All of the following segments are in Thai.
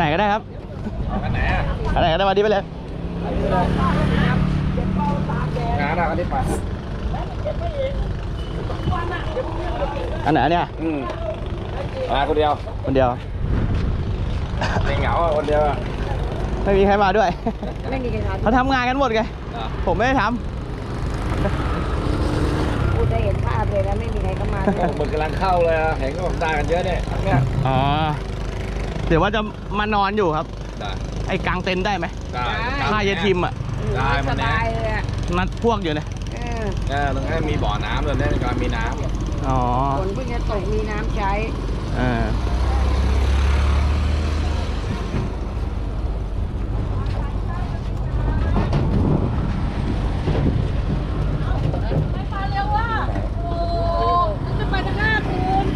ไหนก็ได้ครับอันไหนอะอันไหนก็ได้มาดีไปเลยงานอะอันนี้ไปอันไหนเนี่ยอืมมาคนเดียวคนเดียวเด็กเหงาอะคนเดียวอะไม่มีใครมาด้วยไม่มีใครทเขาทำงานกันหมดไงผมไม่ได้ทำพูดได้เห็นภาพเลยนะไม่มีใครเข้ามาเลยหมึกกำลังเข้าเลยอะเห็นก็บอกได้กันเยอะเนี่ยทั้งเนี้ยำอ๋อ เดี๋ยวว่าจะมานอนอยู่ครับ ได้ไอ้กลางเต็นท์ได้ไหมได้ค่าเยทิมอะได้หมสดเนี่ยบายเลยอะนัดพวกอยู่เนี่ยเออเออตรงนี้มีบ่อน้ำเลยเนี่ยการมีน้อ๋อฝนเพิ่งจะตกมีน้ำใช้ เออ ไม่มาเร็วว่ะโอ้จะไปตั้งห้าคูณ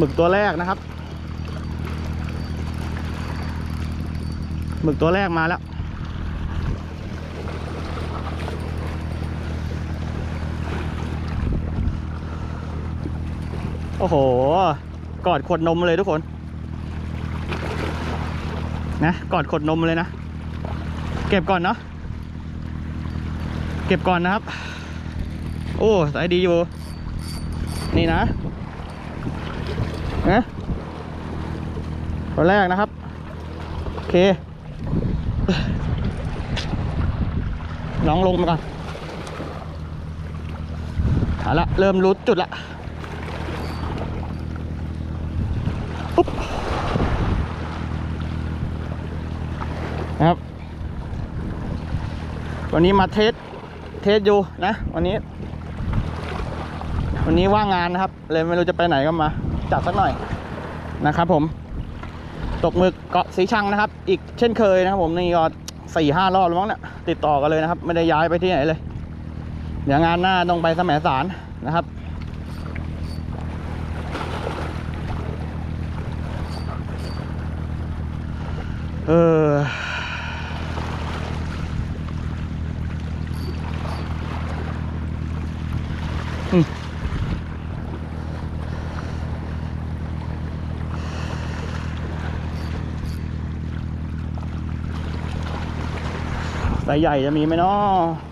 หมึกตัวแรกนะครับ หมึกตัวแรกมาแล้ว โอ้โห กอดขวดนมเลยทุกคน นะ กอดขวดนมเลยนะ เก็บก่อนเนาะ เก็บก่อนนะครับ โอ้ สายดีอยู่ นี่นะ นะตัวแรกนะครับ โอเค น้องลงมาก่อนเอาละเริ่มรู้จุดละปุ๊บนะครับ วันนี้มาเทส เทสอยู่นะ วันนี้ วันนี้ว่างงานนะครับ เลยไม่รู้จะไปไหนก็มา จัดสักหน่อยนะครับผม ตกหมึกเกาะสีชังนะครับ อีกเช่นเคยนะครับผมนี่ก็สี่ห้ารอบแล้วมั้งเนี่ยติดต่อกันเลยนะครับ ไม่ได้ย้ายไปที่ไหนเลย เดี๋ยวงานหน้าต้องไปสมสารนะครับเอออืม ใหญ่จะมีไหมเนาะ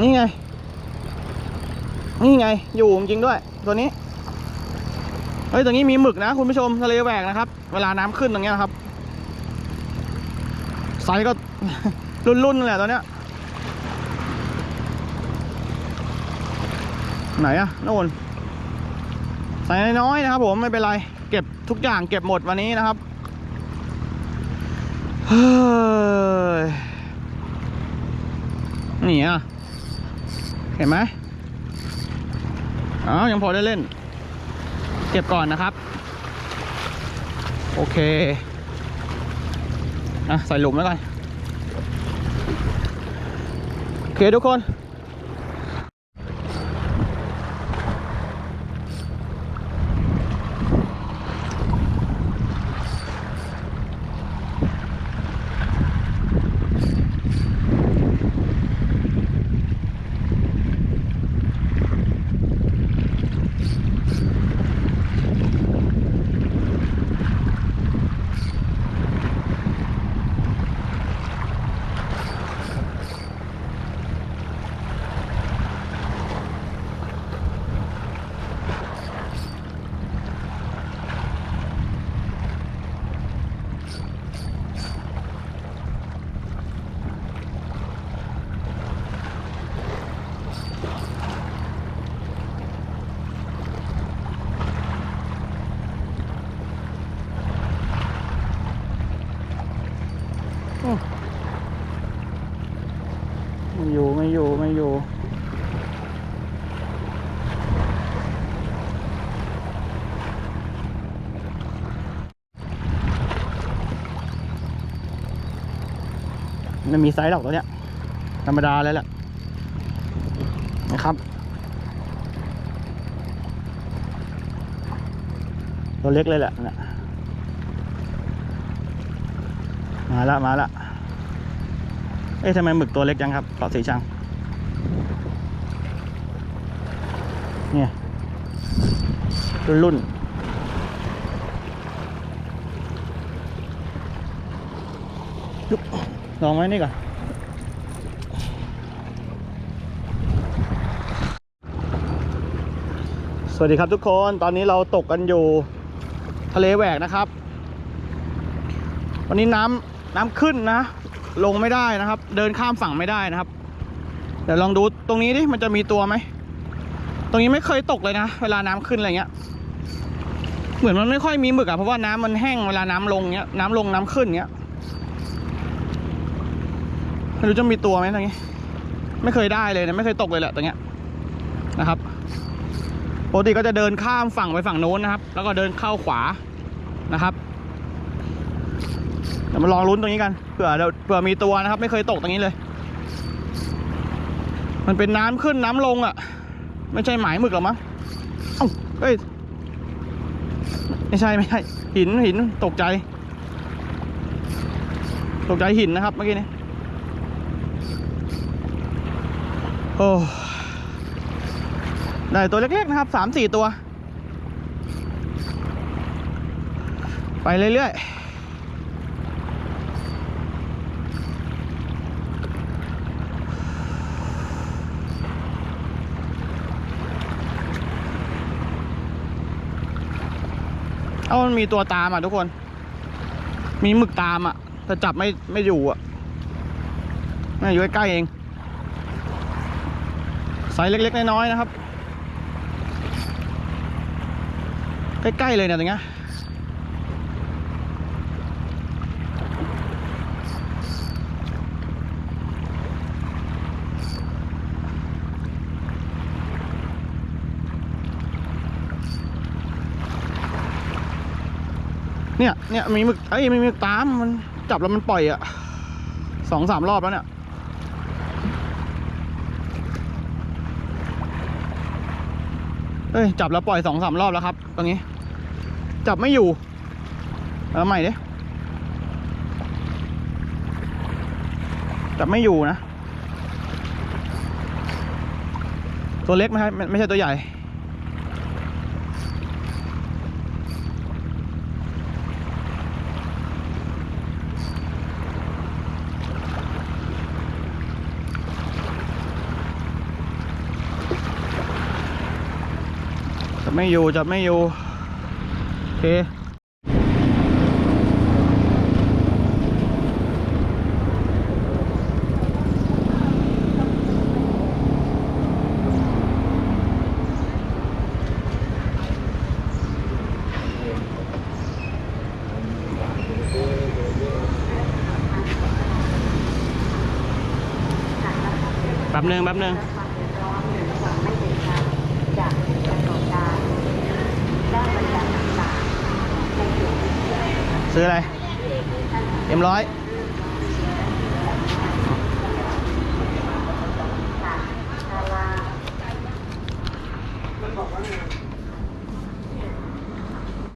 นี่ไง นี่ไง อยู่จริงด้วย ตัวนี้ เฮ้ย ตรงนี้มีหมึกนะ คุณผู้ชมทะเลแหวกนะครับ เวลาน้ำขึ้นตรงเนี้ยนครับ ไซส์ก็รุ่นๆนั่นแหละตัวเนี้ย ไหนอะโน่น ใส่น้อยๆนะครับ ผมไม่เป็นไร เก็บทุกอย่างเก็บหมดวันนี้นะครับเฮ้ยนี่อะ เห็นไหมอ๋อยังพอได้เล่น เก็บก่อนนะครับ โอเคอะใส่หลุมไว้ก่อนโอเคทุกคน ไม่มีไซส์หรอกตัวเนี้ย ธรรมดาเลยแหละนะครับ ตัวเล็กเลยแหละนี่ยมาละมาละเอ๊ะทำไมหมึกตัวเล็กจังครับเกาะสีชังเนี่ยรุ่นรุ่นยุบ ลองไว้นี่ก่อนสวัสดีครับทุกคนตอนนี้เราตกกันอยู่ทะเลแหวกนะครับ วันนี้น้ำน้ำขึ้นนะ ลงไม่ได้นะครับ เดินข้ามฝั่งไม่ได้นะครับ เดี๋ยวลองดูตรงนี้ดิมันจะมีตัวไหมตรงนี้ไม่เคยตกเลยนะ เวลาน้ำขึ้นอะไรเงี้ย เหมือนมันไม่ค่อยมีหมึกอะเพราะว่าน้ำมันแห้งเวลาน้ำลงเงี้ยน้ำลงน้ำขึ้นเงี้ย ไม่รู้จะมีตัวไหมตรงนี้ ไม่เคยได้เลยนะไม่เคยตกเลยแหละตรงเนี้ยนะครับปกติก็จะเดินข้ามฝั่งไปฝั่งโน้นนะครับ แล้วก็เดินเข้าขวานะครับเดี๋ยวมาลองลุ้นตรงนี้กันเผื่อเดี๋ยวเผื่อมีตัวนะครับ ไม่เคยตกตรงนี้เลย มันเป็นน้ำขึ้นน้ำลงอะ่ะ ไม่ใช่หมายหมึกหรอมั้งเอ้าเฮ้ยไม่ใช่ไม่ใช่หินหินตกใจ ตกใจหินนะครับเมื่อกี้นี้ โอ้ได้ตัวเล็กๆนะครับสามสี่ตัว ไปเรื่อยๆเอามันมีตัวตามอะทุกคน มีหมึกตามอะแต่จับไม่ไม่อยู่อะน่าอยู่ใกล้ๆเอง ไซส์เล็ก ๆ น้อยๆนะครับ ใกล้ ๆ เลยเนี่ยตรงเนี้ยเนี่ย เนี่ย มีมึก เอ้ย มีมึกตาม มันจับแล้วมันปล่อยอะสองสามรอบแล้วเนี่ย เอ้ย จับแล้วปล่อยสองสามรอบแล้วครับ ตรงนี้ จับไม่อยู่เอาใหม่ดิจับไม่อยู่นะ ตัวเล็กไหมครับไม่ไม่ใช่ตัวใหญ่ ไม่อยู่จับไม่อยู่โอเคแป๊บหนึ่งแป๊บหนึ่ง จากประสบการณ์ด้านบรรยากาศต่าง ซื้ออะไรเอ็มร้อย